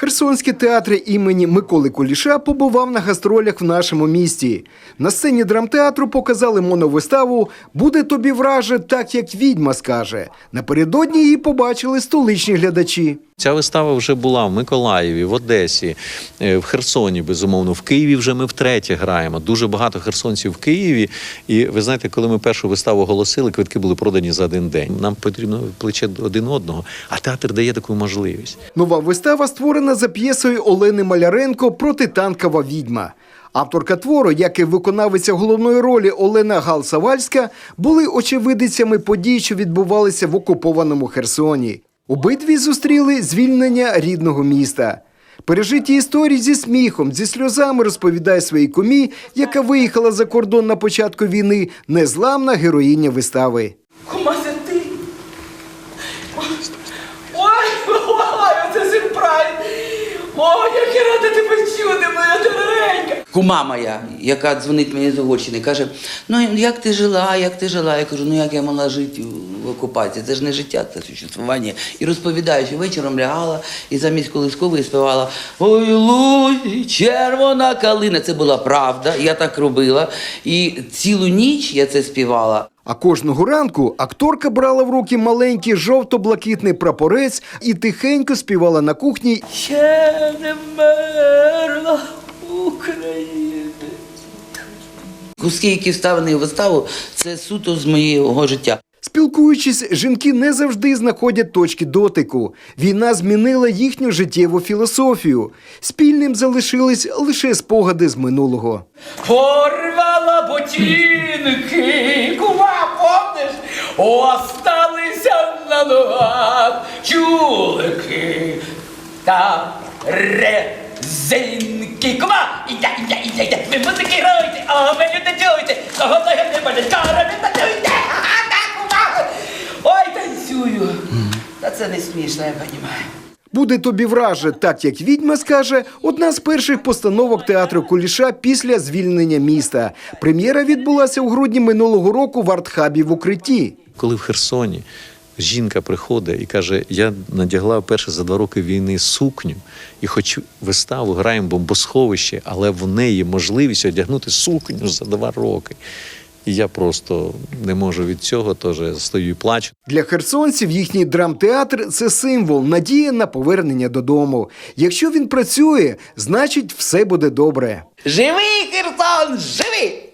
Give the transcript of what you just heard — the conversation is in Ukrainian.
Херсонський театр імені Миколи Куліша побував на гастролях в нашому місті. На сцені драмтеатру показали моновиставу Буде тобі враже, так як відьма скаже. Напередодні її побачили столичні глядачі. Ця вистава вже була в Миколаєві, в Одесі, е, в Херсоні, безумовно. В Києві вже ми втретє граємо. Дуже багато херсонців в Києві. І ви знаєте, коли ми першу виставу оголосили, квитки були продані за один день. Нам потрібно плече один одного, а театр дає таку можливість. Нова вистава створена за п'єсою Олени Маляренко Протитанкова відьма. Авторка твору, як і виконавиця головної ролі Олена Галсавальська, були очевидицями подій, що відбувалися в окупованому Херсоні. Обидві зустріли звільнення рідного міста. Пережиті історії зі сміхом, зі сльозами розповідає своїй кумі, яка виїхала за кордон на початку війни, незламна героїня вистави. Кума, це ти? Ой, ой, оце сюрприз! Ой, як я рада тебе чути, моя дорогенька! Кума моя, яка дзвонить мені з Угорщини, каже: ну як ти жила, як ти жила? Я кажу, ну як я могла жити в окупації? Це ж не життя, це существування. І розповідаю, що вечором лягала і замість колискової співала Ой, луй, червона калина. Це була правда, я так робила. І цілу ніч я це співала. А кожного ранку акторка брала в руки маленький жовто-блакитний прапорець і тихенько співала на кухні. Ще не вмерла Україна. Куски, які вставлені в виставу, це суто з моєго життя. Спілкуючись, жінки не завжди знаходять точки дотику. Війна змінила їхню життєву філософію. Спільним залишились лише спогади з минулого. Порвала ботинки, помниш? Осталися на ногах чулики та резинки. Кума, іде, іде, іде, іде, ви музики граєте, а ви люди чуєте, того ноги не буде, скоро не танцюйте, ага, так, кума. Ой, танцюю. Та це не смішно, я розумію. Буде тобі враже, так як відьма скаже, одна з перших постановок театру Куліша після звільнення міста. Прем'єра відбулася у грудні минулого року в артхабі в укритті. Коли в Херсоні жінка приходить і каже: Я надягла вперше за два роки війни сукню, і хоч виставу граємо бомбосховище, але в неї можливість одягнути сукню за два роки. І я просто не можу від цього, теж стою і плачу. Для херсонців їхній драмтеатр це символ, надія на повернення додому. Якщо він працює, значить все буде добре. Живий, Херсон, живий!